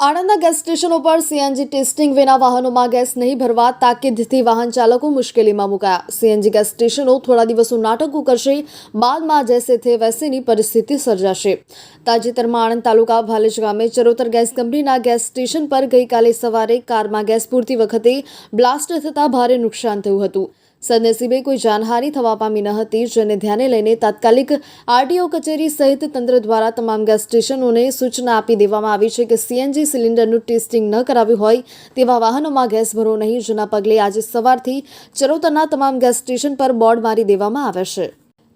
આણંદના gas સ્ટેશનો પર CNG testing વિના વાહનોમાં ગેસ નહીં ભરવા તાકીદથી વાહન ચાલકો મુશ્કેલીમાં મુકાયા. સીએનજી ગેસ સ્ટેશનો થોડા દિવસો નાટકો કરશે બાદમાં જૈસે થે વૈસેની પરિસ્થિતિ સર્જાશે. તાજેતરમાં આણંદ તાલુકા ભાલેજ ગામે ચરોતર ગેસ કંપનીના ગેસ સ્ટેશન પર ગઈકાલે સવારે કારમાં ગેસ પૂરતી વખતે બ્લાસ્ટ થતાં ભારે નુકસાન થયું હતું. સદનસીબે કોઈ જાનહાનિ થવા પામી ન હતી, જેને ધ્યાને લઈને તાત્કાલિક આરટીઓ કચેરી સહિત તંત્ર દ્વારા તમામ ગેસ સ્ટેશનોને સૂચના આપી દેવામાં આવી છે કે સીએનજી સિલિન્ડરનું ટેસ્ટિંગ ન કરાવ્યું હોય તેવા વાહનોમાં ગેસ ભરો નહીં, જેના પગલે આજે સવારથી ચરોતરના તમામ ગેસ સ્ટેશન પર બોર્ડ મારી દેવામાં આવ્યા છે.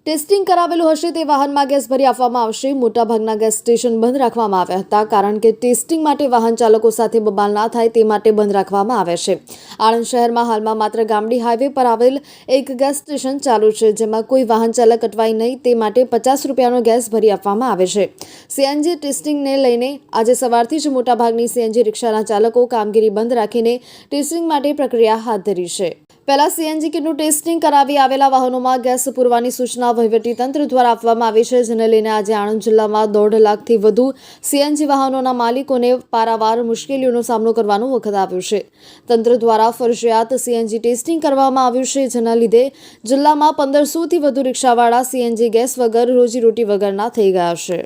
ટેસ્ટિંગ કરાવેલું હશે તે વાહનમાં ગેસ ભરી આપવામાં આવશે. મોટાભાગના ગેસ સ્ટેશન બંધ રાખવામાં આવ્યા હતા, કારણ કે ટેસ્ટિંગ માટે વાહન ચાલકો સાથે બબાલ ના થાય તે માટે બંધ રાખવામાં આવે છે. આણંદ શહેરમાં હાલમાં માત્ર ગામડી હાઈવે પર આવેલ એક ગેસ સ્ટેશન ચાલુ છે, જેમાં કોઈ વાહન ચાલક અટવાય નહીં, તે માટે પચાસ રૂપિયાનો ગેસ ભરી આપવામાં આવે છે. સીએનજી ટેસ્ટિંગને લઈને આજે સવારથી જ મોટાભાગની સીએનજી રિક્ષાના ચાલકો કામગીરી બંધ રાખીને ટેસ્ટિંગ માટે પ્રક્રિયા હાથ ધરી છે. પહેલા સીએનજી કિટનું ટેસ્ટિંગ કરાવી આવેલા વાહનોમાં ગેસ પૂરવાની સૂચના વહીવટીતંત્ર દ્વારા આપવામાં આવી છે, જેને લઈને આજે આણંદ જિલ્લામાં દોઢ લાખથી વધુ સીએનજી વાહનોના માલિકોને પારાવાર મુશ્કેલીઓનો સામનો કરવાનો વખત આવ્યો છે. તંત્ર દ્વારા ફરજિયાત સીએનજી ટેસ્ટિંગ કરવામાં આવ્યું છે, જેના લીધે જિલ્લામાં પંદરસોથી વધુ રિક્ષાવાળા સીએનજી ગેસ વગર રોજીરોટી વગરના થઈ ગયા છે.